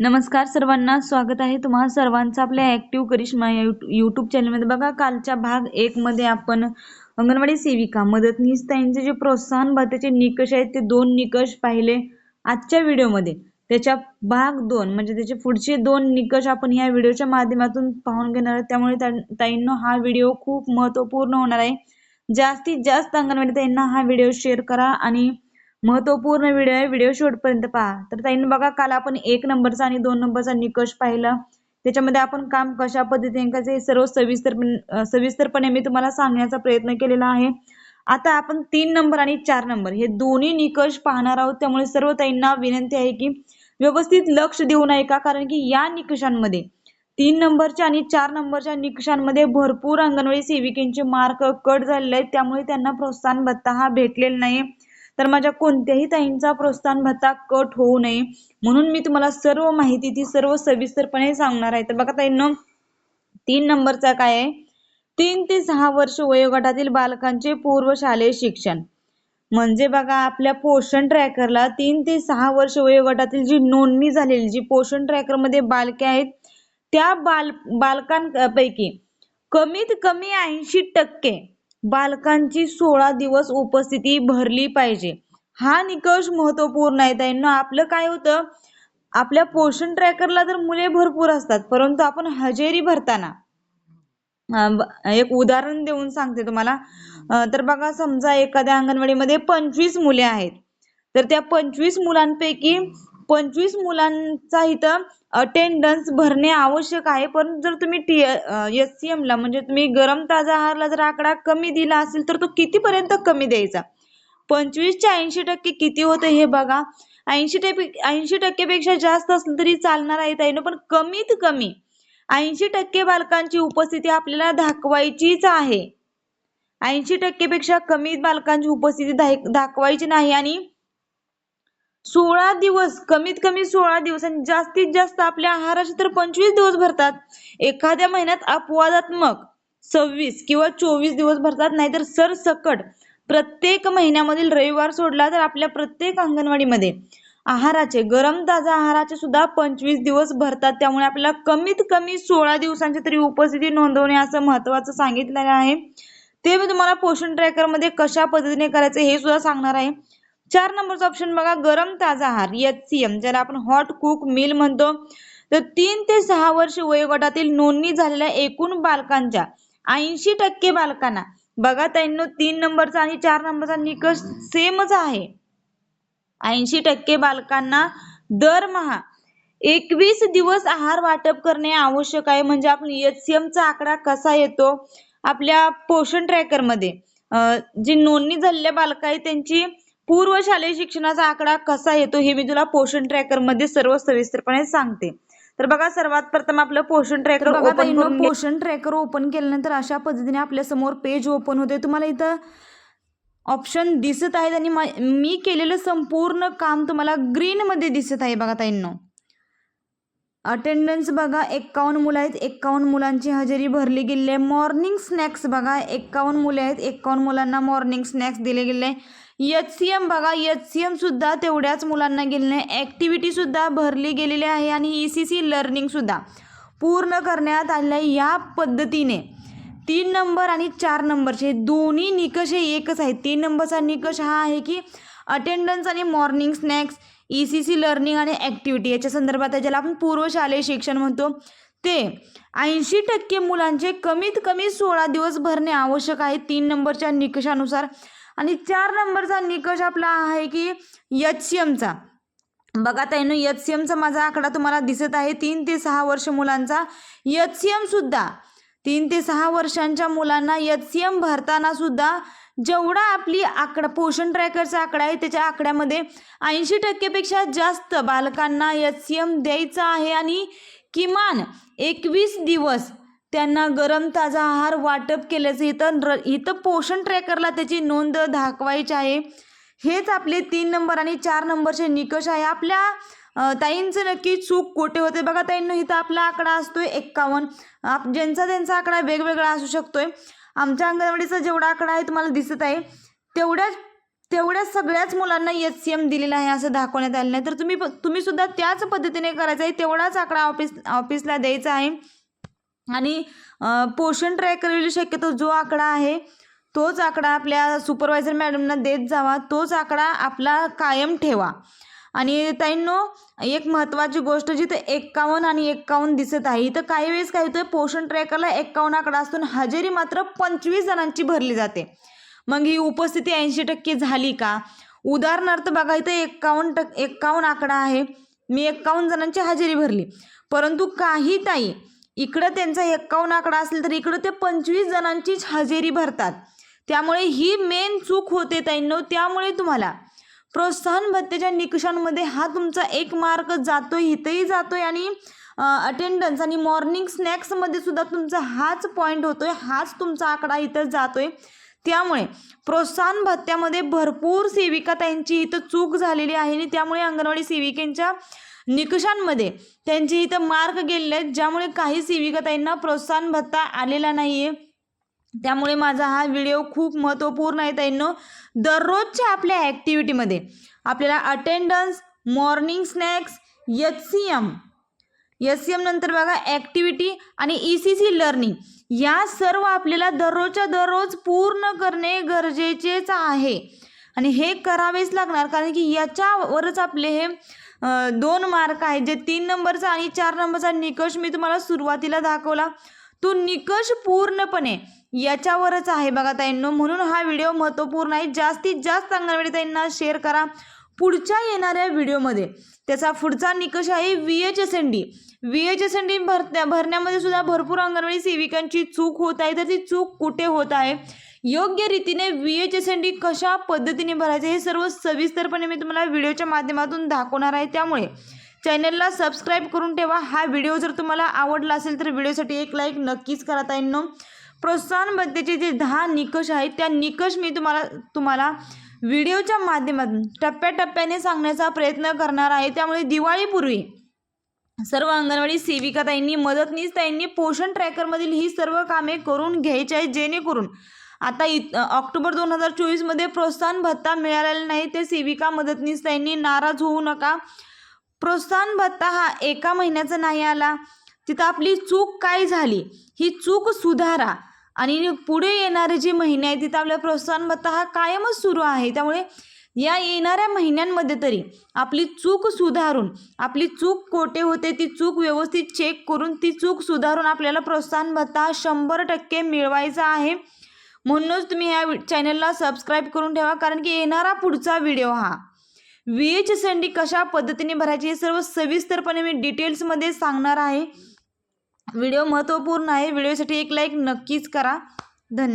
नमस्कार सर्वांना स्वागत आहे तुम्हा सर्वांचं आपल्या ऍक्टिव्ह करिश्मा या युट्यूब चॅनलमध्ये बघा कालच्या भाग एक मध्ये आपण अंगणवाडी सेविका मदतनीस ताईंचे जे प्रोत्साहन भत्त्याचे निकष आहेत ते दोन निकष पाहिले आजच्या व्हिडिओमध्ये त्याच्या भाग दोन म्हणजे त्याचे पुढचे दोन निकष आपण या व्हिडिओच्या माध्यमातून पाहून घेणार आहोत. त्यामुळे ताईंना ताईंनो हा व्हिडिओ खूप महत्त्वपूर्ण होणार आहे. जास्तीत जास्त अंगणवाडी ताईंना हा व्हिडिओ शेअर करा आणि महत्त्वपूर्ण व्हिडिओ आहे. व्हिडिओ शेवटपर्यंत पहा. तर ताईन बघा काल आपण एक नंबरचा आणि दोन नंबरचा निकष पाहिला. त्याच्यामध्ये आपण काम कशा पद्धतीने करायचं हे सर्व सविस्तर सविस्तरपणे मी तुम्हाला सांगण्याचा प्रयत्न केलेला आहे. आता आपण तीन नंबर आणि चार नंबर हे दोन्ही निकष पाहणार आहोत. त्यामुळे सर्व ताईंना विनंती आहे की व्यवस्थित लक्ष देऊ नये का कारण की या निकषांमध्ये तीन नंबरच्या आणि चार नंबरच्या निकषांमध्ये भरपूर अंगणवाडी सेविकेंचे मार्क कट झालेले आहेत. त्यामुळे त्यांना प्रोत्साहन भत्ता हा भेटलेला नाही. तर माझ्या कोणत्याही ताईंचा प्रोत्साहन भत्ता कट होऊ नये. म्हणून मी तुम्हाला सर्व माहिती ती सर्व सविस्तरपणे सांगणार आहे. तर बघा ताईंनो तीन नंबरचा काय आहे? तीन ते सहा वर्ष वयोगटातील बालकांचे पूर्व शालेय शिक्षण. म्हणजे बघा आपल्या पोषण ट्रॅकरला तीन ते सहा वर्ष वयोगटातील जी नोंदणी झालेली जी पोषण ट्रॅकरमध्ये बालके आहेत त्या बाल बालकांपैकी कमीत कमी ऐंशी टक्के बालकांची सोळा दिवस उपस्थिती भरली पाहिजे. हा निकष महत्त्वपूर्ण आहे त्यांना आपलं काय होतं? आपल्या पोषण ट्रॅकरला तर मुले भरपूर असतात परंतु आपण हजेरी भरताना एक उदाहरण देऊन सांगते तुम्हाला. तर बघा समजा एखाद्या अंगणवाडीमध्ये पंचवीस मुले आहेत. तर त्या पंचवीस मुलांपैकी पंचवीस मुलांचा इथं अटेंडन्स भरणे आवश्यक आहे. पण जर तुम्ही टी एस सी एमला म्हणजे तुम्ही गरम ताजा आहारला जर आकडा कमी दिला असेल तर तो कितीपर्यंत कमी द्यायचा? पंचवीसच्या ऐंशी टक्के किती होतं हे बघा. ऐंशी टक्के ऐंशी टक्केपेक्षा जास्त असलं तरी चालणार आहे ताईनं पण कमीत कमी ऐंशी टक्के बालकांची उपस्थिती आपल्याला दाखवायचीच आहे. ऐंशी टक्केपेक्षा कमी बालकांची उपस्थिती दाखवायची नाही आणि सोळा दिवस कमीत कमी सोळा दिवस आणि जास्तीत जास्त आपल्या आहाराचे तर पंचवीस दिवस भरतात. एखाद्या महिन्यात अपवादात्मक सव्वीस किंवा चोवीस दिवस भरतात नाहीतर सरसकट प्रत्येक महिन्यामधील रविवार सोडला तर आपल्या प्रत्येक अंगणवाडीमध्ये आहाराचे गरम ताजा आहाराचे सुद्धा पंचवीस दिवस भरतात. त्यामुळे आपल्याला कमीत कमी सोळा दिवसांची तरी उपस्थिती नोंदवणे असं महत्वाचं सांगितलेलं आहे. ते मी तुम्हाला पोषण ट्रॅकरमध्ये कशा पद्धतीने करायचं हे सुद्धा सांगणार आहे. चार नंबरचा ऑप्शन बघा गरम ताजा आहार एच सी एम ज्याला आपण हॉट कुक मिल म्हणतो. तर तीन ते सहा वर्ष वयोगटातील नोंदणी झालेल्या एकूण बालकांच्या ऐंशी टक्के बालकांना बघा त्यांनो तीन नंबरचा आणि चार नंबरचा निकष सेमच आहे. ऐंशी टक्के बालकांना दरमहा एकवीस दिवस आहार वाटप करणे आवश्यक आहे. म्हणजे आपण एच सी चा आकडा कसा येतो? आपल्या पोषण ट्रॅकरमध्ये. अं, जी नोंदणी झालेल्या बालक आहेत त्यांची पूर्व शालेय शिक्षणाचा आकडा कसा येतो हे मी तुला पोषण ट्रॅकरमध्ये सर्व सविस्तरपणे सांगते. तर बघा सर्वात प्रथम आपलं पोषण ट्रॅकर बघा पोषण ट्रॅकर ओपन केल्यानंतर अशा पद्धतीने आपल्यासमोर पेज ओपन होते तुम्हाला इथं ऑप्शन दिसत आहेत आणि मा- मी केलेलं संपूर्ण काम तुम्हाला ग्रीन मध्ये दिसत आहे बघा ताईंनो. अटेंडन्स बघा एक्कावन्न मुलं आहेत एक्कावन्न मुलांची हजेरी भरली गेली आहे. मॉर्निंग स्नॅक्स बघा एक्कावन्न मुले आहेत एक्कावन्न मुलांना मॉर्निंग स्नॅक्स दिले गेले एच सी एम बघा एच सी एमसुद्धा तेवढ्याच मुलांना गेलेले आहे ॲक्टिव्हिटीसुद्धा भरली गेलेली आहे आणि ई सी सी लर्निंगसुद्धा पूर्ण करण्यात आलेलं आहे या पद्धतीने. तीन नंबर आणि चार नंबरचे दोन्ही निकष हे एकच आहेत. तीन नंबरचा निकष हा आहे की अटेंडन्स आणि morning snacks E C C learning आणि ॲक्टिव्हिटी याच्या संदर्भात आहे ज्याला आपण पूर्व शालेय शिक्षण म्हणतो. ते ऐंशी टक्के मुलांचे कमीत कमी सोळा दिवस भरणे आवश्यक आहे. तीन नंबरच्या निकषानुसार. आणि चार नंबरचा निकष आपला आहे की एच सी एमचा बघा ताईनो एच सी एमचा माझा आकडा तुम्हाला दिसत आहे. तीन ते सहा वर्ष मुलांचा एच सी एमसुद्धा तीन ते सहा वर्षांच्या मुलांना एच सी एम भरताना सुद्धा जेवढा आपली आकडा पोषण ट्रॅकरचा आकडा आहे त्याच्या आकड्यामध्ये ऐंशी टक्केपेक्षा जास्त बालकांना एच सी एम द्यायचा आहे आणि किमान एकवीस दिवस त्यांना गरम ताजा आहार वाटप केल्याचं इथं र इथं पोषण ट्रॅकरला त्याची नोंद दाखवायची आहे. हेच आपले तीन नंबर आणि चार नंबरचे निकष आहे. आपल्या ताईंचं नक्की चूक कुठे होते? बघा ताईंनो इथं आपला आकडा असतोय एक्कावन्न आप ज्यांचा त्यांचा आकडा वेगवेगळा असू शकतोय. आमच्या अंगणवाडीचा जेवढा आकडा आहे तुम्हाला दिसत आहे तेवढ्याच तेवढ्या सगळ्याच मुलांना एच सी एम दिलेला आहे असं दाखवण्यात आलं नाही तर तुम्ही तुम्ही सुद्धा त्याच पद्धतीने करायचं आहे तेवढाच आकडा ऑफिस ऑफिसला द्यायचा आहे. आणि पोषण ट्रॅक शक्यतो जो आकडा आहे तोच आकडा आपल्या सुपरवायझर मॅडमना देत जावा तोच आकडा आपला कायम ठेवा. आणि ताईंनो एक महत्त्वाची गोष्ट जिथं एक्कावन्न आणि एक्कावन्न दिसत आहे. इथं काही वेळेस काय होतं पोषण ट्रॅकरला एक्कावन्न आकडा असून हजेरी मात्र पंचवीस जणांची भरली जाते. मग ही उपस्थिती ऐंशी टक्के झाली का? उदाहरणार्थ बघा इथं एक्कावन्न टक् एक्कावन्न आकडा आहे. मी एक्कावन्न जणांची हजेरी भरली. परंतु काही ताई इकडं त्यांचा एक्कावन्न आकडा असेल तर इकडं ते पंचवीस जणांचीच हजेरी भरतात. त्यामुळे ही मेन चूक होते ताईंनो. त्यामुळे तुम्हाला प्रोत्साहन भत्तेच्या निकषांमध्ये हा तुमचा एक मार्क जातोय इथंही जातोय आणि अटेंडन्स आणि मॉर्निंग स्नॅक्समध्ये सुद्धा तुमचा हाच पॉईंट होतोय हाच तुमचा आकडा इथं जातोय. त्यामुळे प्रोत्साहन भत्त्यामध्ये भरपूर सेविका त्यांची इथं चूक झालेली आहे आणि त्यामुळे अंगणवाडी सेविकेंच्या निकषांमध्ये त्यांचे इथं मार्क गेलेले आहेत ज्यामुळे काही सेविका त्यांना प्रोत्साहन भत्ता आलेला नाही आहे त्यामुळे माझा हा व्हिडिओ खूप महत्त्वपूर्ण आहे ताईंनो. दररोजच्या आपल्या ॲक्टिव्हिटीमध्ये आपल्याला attendance morning snacks H C M S C M नंतर बघा ॲक्टिव्हिटी आणि ई सी सी लर्निंग या सर्व आपल्याला दररोजच्या दररोज पूर्ण करणे गरजेचेच आहे. आणि हे करावेच लागणार कारण की याच्यावरच आपले हे दोन मार्क आहेत. जे तीन नंबरचा आणि चार नंबरचा निकष मी तुम्हाला सुरुवातीला दाखवला. तो निकष पूर्णपणे याच्यावरच आहे. बघा ताईंनो म्हणून हा व्हिडिओ महत्त्वपूर्ण आहे. जास्तीत जास्त अंगणवाडी ताईंना शेअर करा पुढच्या येणाऱ्या व्हिडिओमध्ये. त्याचा पुढचा निकष आहे V H S N D. V H S N D भरत्या भरण्यामध्ये सुद्धा भरपूर अंगणवाडी सेविकांची चूक होत आहे. तर ती चूक कुठे होत आहे? योग्य रीतीने V H S N D कशा पद्धतीने भरायचे हे सर्व सविस्तरपणे मी तुम्हाला व्हिडिओच्या माध्यमातून दाखवणार आहे. त्यामुळे चॅनलला सबस्क्राईब करून ठेवा. हा व्हिडिओ जर तुम्हाला आवडला असेल तर व्हिडिओसाठी एक लाईक नक्कीच करा ताईंनो. प्रोत्साहन भत्तेचे जे दहा निकष आहेत त्या निकष मी तुम्हाला तुम्हाला व्हिडिओच्या माध्यमातून टप्प्याटप्प्याने सांगण्याचा प्रयत्न करणार आहे. त्यामुळे दिवाळीपूर्वी सर्व अंगणवाडी सेविका ताईंनी मदतनीस ताईंनी पोषण ट्रॅकरमधील ही सर्व कामे करून घ्यायची आहेत जेणेकरून आता इ ऑक्टोबर दोन हजार चोवीसमध्ये प्रोत्साहन भत्ता मिळालेला नाही. ते सेविका मदतनीस ताईंनी नाराज होऊ नका. प्रोत्साहन भत्ता हा एका महिन्याचा नाही आला. तिथं आपली चूक काय झाली? ही चूक सुधारा. आणि पुढे येणारे जे महिने आहेत तिथं आपला प्रोत्साहन भत्ता हा कायमच सुरू आहे. त्यामुळे या येणाऱ्या महिन्यांमध्ये तरी आपली चूक सुधारून आपली चूक कोठे होते ती चूक व्यवस्थित चेक करून ती चूक सुधारून आपल्याला प्रोत्साहन भत्ता हा शंभर टक्के मिळवायचा आहे. म्हणूनच तुम्ही ह्या चॅनलला सबस्क्राईब करून ठेवा कारण की येणारा पुढचा व्हिडिओ हा. व्ही एच संडी कशा पद्धतीने भरायची हे सर्व सविस्तरपणे मी डिटेल्समध्ये सांगणार आहे. व्हिडिओ महत्त्वपूर्ण आहे. व्हिडिओसाठी एक लाईक नक्कीच करा. धन्यवाद.